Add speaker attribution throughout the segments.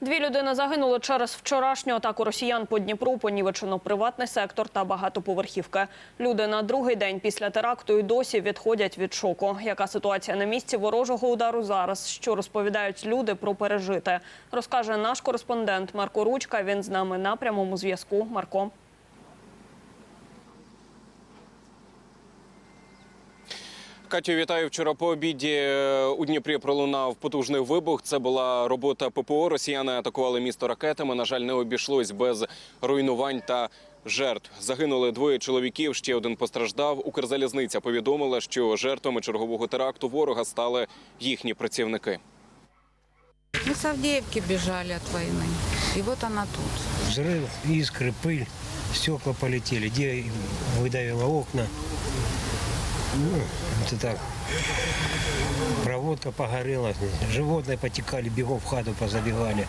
Speaker 1: Дві людини загинули через вчорашню атаку росіян по Дніпру. Понівечено приватний сектор та багатоповерхівки. Люди на другий день після теракту і досі відходять від шоку. Яка ситуація на місці ворожого удару зараз? Що розповідають люди про пережите? Розкаже наш кореспондент Марко Ручка. Він з нами на прямому зв'язку. Марко.
Speaker 2: Катю, вітаю. Вчора по обіді е, у Дніпрі пролунав потужний вибух. Це була робота ППО. Росіяни атакували місто ракетами. На жаль, не обійшлось без руйнувань та жертв. Загинули двоє чоловіків. Ще один постраждав. Укрзалізниця повідомила, що жертвами чергового теракту ворога стали їхні працівники.
Speaker 3: Мы с Авдеевки бежали от войны. И вот она тут.
Speaker 4: Взрыв, искры, пыль, стекла полетели, где выдавило окна. Ну, это так. Проводка погорела, животные потекали, бегом в хату позабегали.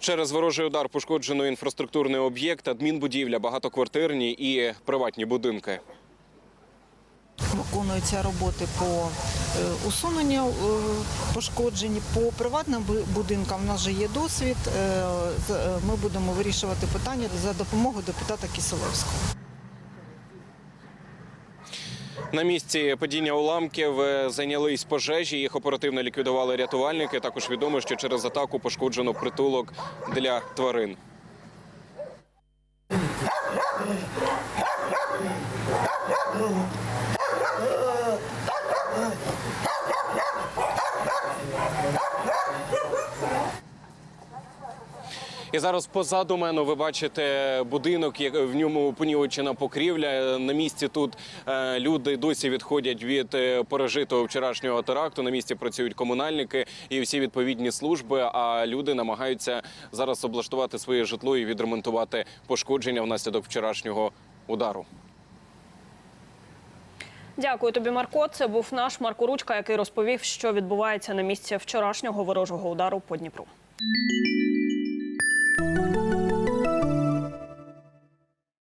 Speaker 2: Через ворожий удар пошкоджено інфраструктурний об'єкт, адмінбудівля, багатоквартирні і приватні будинки.
Speaker 5: Виконуються роботи по е, усуненню е, пошкоджень. По приватним будинкам у нас вже є досвід. Е, Ми будемо вирішувати питання за допомогою депутата Киселевського.
Speaker 2: На місці падіння уламків е, зайнялись пожежі. Їх оперативно ліквідували рятувальники. Також відомо, що через атаку пошкоджено притулок для тварин. І зараз позаду мене ви бачите будинок, як- в ньому понівечена покрівля. На місці тут е, люди досі відходять від е, пережитого вчорашнього теракту. На місці працюють комунальники і всі відповідні служби. А люди намагаються зараз облаштувати своє житло і відремонтувати пошкодження внаслідок вчорашнього удару.
Speaker 1: Дякую тобі, Марко. Це був наш Марко Ручка, який розповів, що відбувається на місці вчорашнього ворожого удару по Дніпру.